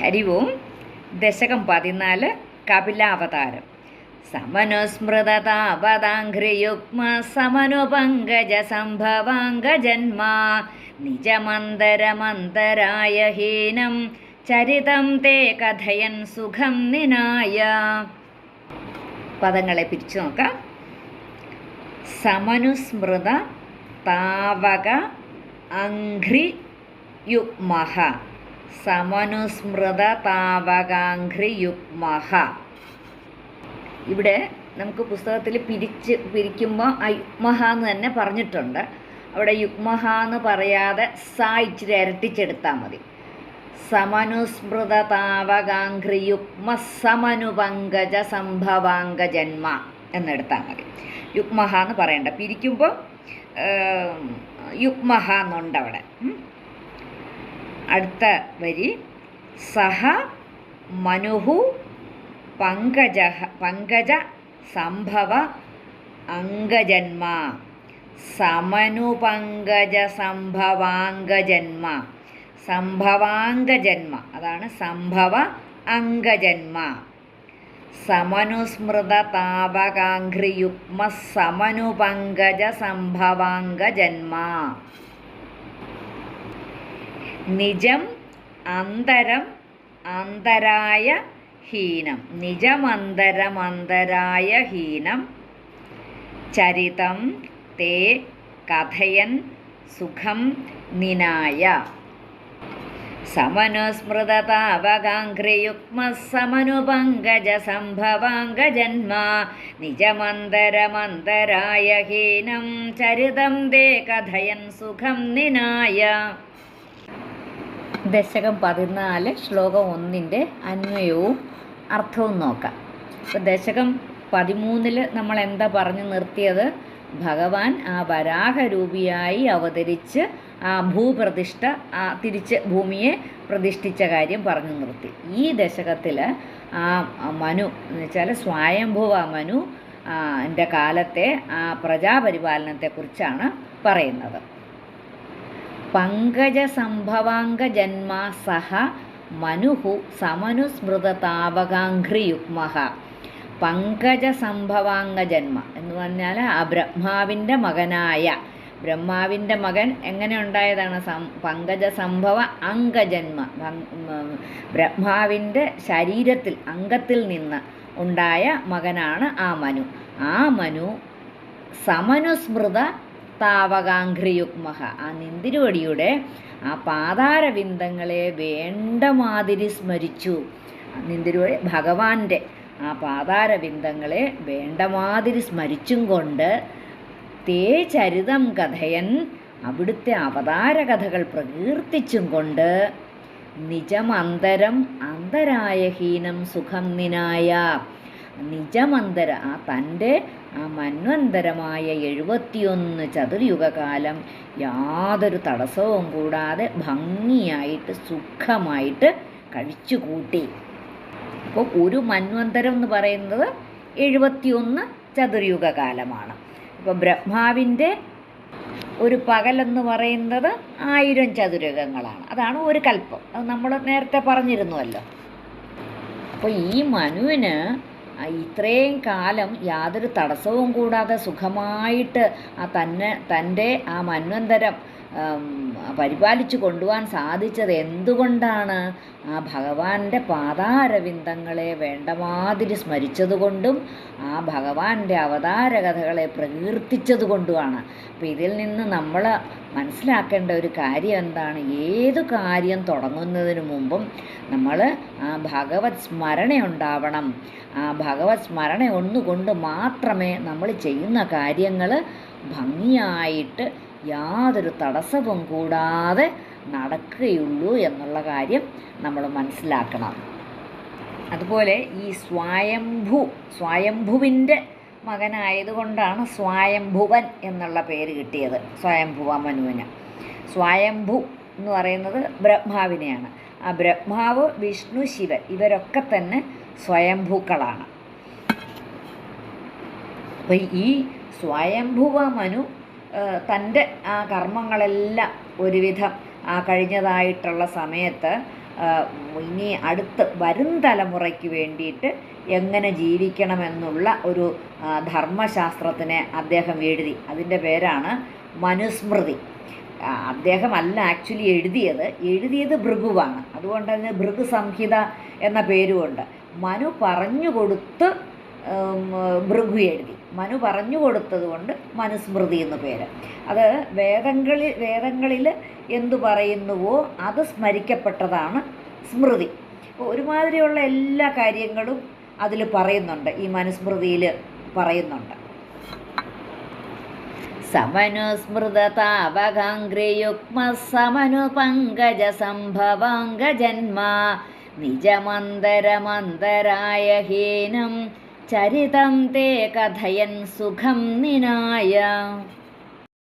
ഹരി ഓം ദശകം പതിനാല് കപിലാവതാരം. സമനുസ്മൃതതാപതാഘ്രിയുഗ്മ സമനുപങ്കജ സംഭവാംഗജന്മ നിജമന്തരമന്തരായ ഹീനം ചരിതം തേ കഥയൻ സുഖം നിനായ. പദങ്ങളെ പിരിച്ചു നോക്കാം. സമനുസ്മൃത താവക അഘ്രി യുഗ്മഹ. സമനുസ്മൃത താവകാഘ്രി യുഗ്മഹ ഇവിടെ നമുക്ക് പുസ്തകത്തിൽ പിരിച്ച് പിരിക്കുമ്പോൾ യുഗ്മഹ എന്ന് തന്നെ പറഞ്ഞിട്ടുണ്ട്. അവിടെ യുഗ്മഹ എന്ന് പറയാതെ സ ഇച്ചിരി ഇരട്ടിച്ചെടുത്താൽ മതി. സമനുസ്മൃത താവകാഘ്രി യുഗ്മ സമനുപങ്കജ സംഭവാംഗ ജന്മ എന്നെടുത്താൽ മതി. യുഗ്മഹ എന്ന് പറയണ്ട. പിരിക്കുമ്പോൾ യുഗ്മഹ എന്നുണ്ട് അവിടെ. അടുത്ത വരി. സഹ മനുഹു പങ്കജ പങ്കജ സംഭവ അംഗജന്മ. സമനുപങ്കജ സംഭവാംഗജന്മ. സംഭവാംഗജന്മ. അതാണ് സംഭവ അംഗജന്മ. സമനുസ്മൃത താപകാഘ്രിയുഗ്മ സമനുപങ്കജ സംഭവാംഗജന്മ. നിജം അന്തരം അന്തരായ ഹീനം. നിജമന്തരമന്തരായ ഹീനം. ചരിതം തേ കഥയൻ സുഖം നിനായ. സമനുസ്മൃതതാവകാഘ്രിയുഗ്മ സമനുപങ്കജ സംഭവാംഗജന്മ നിജമന്തരമന്തരായ ഹീനം. ചരിതം തേ കഥയൻ സുഖം നിനായ. ദശകം പതിനാല് ശ്ലോകം ഒന്നിന്റെ അന്വയവും അർത്ഥവും നോക്കാം. അപ്പോൾ ദശകം പതിമൂന്നിൽ നമ്മൾ എന്താ പറഞ്ഞു നിർത്തിയത്? ഭഗവാൻ ആ വരാഹരൂപിയായി അവതരിച്ച് ആ ഭൂപ്രതിഷ്ഠ ആ തിരിച്ച് ഭൂമിയെ പ്രതിഷ്ഠിച്ച കാര്യം പറഞ്ഞു നിർത്തി. ഈ ദശകത്തിൽ ആ മനു എന്ന് വെച്ചാൽ സ്വയംഭുവ മനു എന്റെ കാലത്തെ ആ പ്രജാപരിപാലനത്തെക്കുറിച്ചാണ് പറയുന്നത്. ജന്മ സഹ മനുഹു സമനുസ്മൃതതാപകാഘ്രിയുഗ്മഹ പങ്കജ സംഭവാംഗ എന്ന് പറഞ്ഞാൽ ആ ബ്രഹ്മാവിന്റെ മകനായ. ബ്രഹ്മാവിന്റെ മകൻ എങ്ങനെ ഉണ്ടായതാണ്? സം പങ്കജസംഭവ അംഗജന്മ. ബ്രഹ്മാവിന്റെ ശരീരത്തിൽ അംഗത്തിൽ നിന്ന് ഉണ്ടായ മകനാണ് ആ മനു. ആ മനു സമനുസ്മൃത താവകാഘ്രിയുഗ്മഹ ആ നിന്തിരുവടിയുടെ ആ പാതാരവിന്ദങ്ങളെ വേണ്ട മാതിരി സ്മരിച്ചു. നിന്തിരുവടി ഭഗവാന്റെ ആ പാതാരവിന്ദങ്ങളെ വേണ്ട മാതിരി സ്മരിച്ചും കൊണ്ട് തേ ചരിതം കഥയൻ അവിടുത്തെ അവതാര കഥകൾ പ്രകീർത്തിച്ചും കൊണ്ട് നിജമന്തരം അന്തരായഹീനം സുഖം നിനായ നിജമന്തര ആ തന്റെ ആ മന്വന്തരമായ എഴുപത്തിയൊന്ന് ചതുർയുഗകാലം യാതൊരു തടസ്സവും കൂടാതെ ഭംഗിയായിട്ട് സുഖമായിട്ട് കഴിച്ചു കൂട്ടി അപ്പോൾ ഒരു മന്വന്തരം എന്ന് പറയുന്നത് എഴുപത്തിയൊന്ന് ചതുർയുഗകാലമാണ് അപ്പോൾ ബ്രഹ്മാവിന്റെ ഒരു പകലെന്ന് പറയുന്നത് ആയിരം ചതുരകങ്ങളാണ് അതാണ് ഒരു കൽപ്പം. അത് നമ്മൾ നേരത്തെ പറഞ്ഞിരുന്നുവല്ലോ. അപ്പോൾ ഈ മനുവിന് ഇത്രയും കാലം യാതൊരു തടസ്സവും കൂടാതെ സുഖമായിട്ട് ആ തന്നെ തന്റെ ആ മന്വന്തരം പരിപാലിച്ചു കൊണ്ടുപോകാൻ സാധിച്ചത് എന്തുകൊണ്ടാണ്? ആ ഭഗവാന്റെ പാതാരവിന്ദങ്ങളെ വേണ്ടമാതിരി സ്മരിച്ചതുകൊണ്ടും ആ ഭഗവാന്റെ അവതാര കഥകളെ പ്രകീർത്തിച്ചതുകൊണ്ടുമാണ്. അപ്പോൾ ഇതിൽ നിന്ന് നമ്മൾ മനസ്സിലാക്കേണ്ട ഒരു കാര്യം എന്താണ്? ഏതു കാര്യം തുടങ്ങുന്നതിന് മുമ്പും നമ്മൾ ആ ഭഗവത് സ്മരണ ഉണ്ടാവണം. ആ ഭഗവത് സ്മരണ ഒന്നുകൊണ്ട് മാത്രമേ നമ്മൾ ചെയ്യുന്ന കാര്യങ്ങൾ ഭംഗിയായിട്ട് യാതൊരു തടസ്സവും കൂടാതെ നടക്കുകയുള്ളൂ എന്നുള്ള കാര്യം നമ്മൾ മനസ്സിലാക്കണം. അതുപോലെ ഈ സ്വയംഭു സ്വയംഭുവിന്റെ മകനായതുകൊണ്ടാണ് സ്വയംഭുവൻ എന്നുള്ള പേര് കിട്ടിയത് സ്വയംഭുവ മനുവിന് സ്വയംഭു എന്ന് പറയുന്നത് ബ്രഹ്മാവിനെയാണ്. ആ ബ്രഹ്മാവ് വിഷ്ണു ശിവൻ ഇവരൊക്കെ തന്നെ സ്വയംഭൂക്കളാണ്. അപ്പം ഈ സ്വയംഭുവ മനു തന്റെ ആ കർമ്മങ്ങളെല്ലാം ഒരുവിധം ആ കഴിഞ്ഞതായിട്ടുള്ള സമയത്ത് ഇനി അടുത്ത് വരും തലമുറയ്ക്ക് വേണ്ടിയിട്ട് എങ്ങനെ ജീവിക്കണമെന്നുള്ള ഒരു ധർമ്മശാസ്ത്രത്തിനെ അദ്ദേഹം എഴുതി. അതിന്റെ പേരാണ് മനുസ്മൃതി. അദ്ദേഹം അദ്ദേഹമല്ല ആക്ച്വലി എഴുതിയത്. എഴുതിയത് ഭൃഗുവാണ്. അതുകൊണ്ട് അതിന് ഭൃഗു സംഹിത എന്ന പേരുമുണ്ട്. മനു പറഞ്ഞു കൊടുത്ത് ഭൃഗു എഴുതി. മനു പറഞ്ഞു കൊടുത്തത് കൊണ്ട് മനുസ്മൃതി എന്ന് പേര്. അത് വേദങ്ങളിൽ വേദങ്ങളിൽ എന്തു പറയുന്നുവോ അത് സ്മരിക്കപ്പെട്ടതാണ് സ്മൃതി. ഒരുമാതിരിയുള്ള എല്ലാ കാര്യങ്ങളും അതിൽ പറയുന്നുണ്ട്. ഈ മനുസ്മൃതിയിൽ പറയുന്നുണ്ട്. സമനുസ്മൃതതാവകാംഗ്രിയുഗ്മ സമനു പങ്കജ നിജമന്തരമന്തരായ ഹീനം ചരിതം തേ കഥയൻ സുഖം നിനായ.